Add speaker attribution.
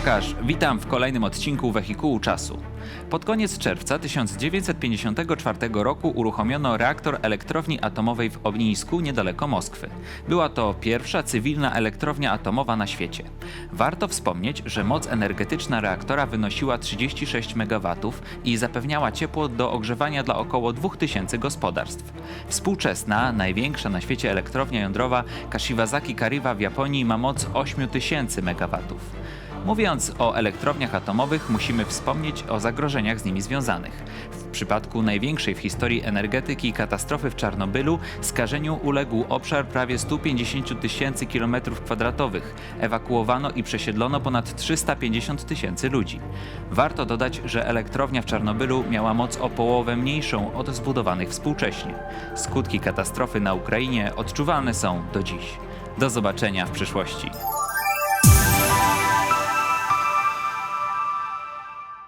Speaker 1: Łukasz, witam w kolejnym odcinku Wehikułu Czasu. Pod koniec czerwca 1954 roku uruchomiono reaktor elektrowni atomowej w Obnińsku niedaleko Moskwy. Była to pierwsza cywilna elektrownia atomowa na świecie. Warto wspomnieć, że moc energetyczna reaktora wynosiła 36 MW i zapewniała ciepło do ogrzewania dla około 2000 gospodarstw. Współczesna, największa na świecie elektrownia jądrowa Kashiwazaki Kariwa w Japonii ma moc 8000 MW. Mówiąc o elektrowniach atomowych, musimy wspomnieć o zagrożeniach z nimi związanych. W przypadku największej w historii energetyki katastrofy w Czarnobylu skażeniu uległ obszar prawie 150 tysięcy kilometrów kwadratowych. Ewakuowano i przesiedlono ponad 350 tysięcy ludzi. Warto dodać, że elektrownia w Czarnobylu miała moc o połowę mniejszą od zbudowanych współcześnie. Skutki katastrofy na Ukrainie odczuwalne są do dziś. Do zobaczenia w przyszłości.